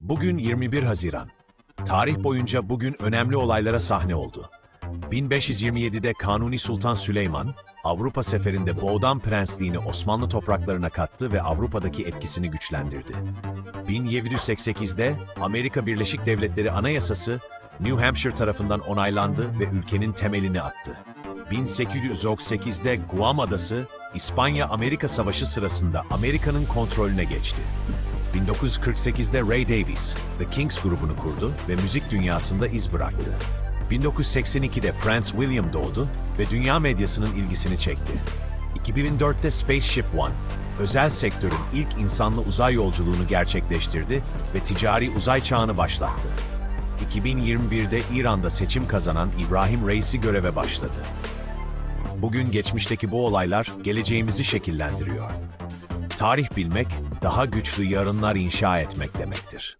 Bugün 21 Haziran. Tarih boyunca bugün önemli olaylara sahne oldu. 1527'de Kanuni Sultan Süleyman, Avrupa seferinde Boğdan Prensliğini Osmanlı topraklarına kattı ve Avrupa'daki etkisini güçlendirdi. 1788'de Amerika Birleşik Devletleri Anayasası, New Hampshire tarafından onaylandı ve ülkenin temelini attı. 1898'de Guam Adası, İspanya-Amerika Savaşı sırasında Amerika'nın kontrolüne geçti. 1948'de Ray Davies, The Kings grubunu kurdu ve müzik dünyasında iz bıraktı. 1982'de Prince William doğdu ve dünya medyasının ilgisini çekti. 2004'te Spaceship One, özel sektörün ilk insanlı uzay yolculuğunu gerçekleştirdi ve ticari uzay çağını başlattı. 2021'de İran'da seçim kazanan İbrahim Reisi göreve başladı. Bugün geçmişteki bu olaylar geleceğimizi şekillendiriyor. Tarih bilmek, daha güçlü yarınlar inşa etmek demektir.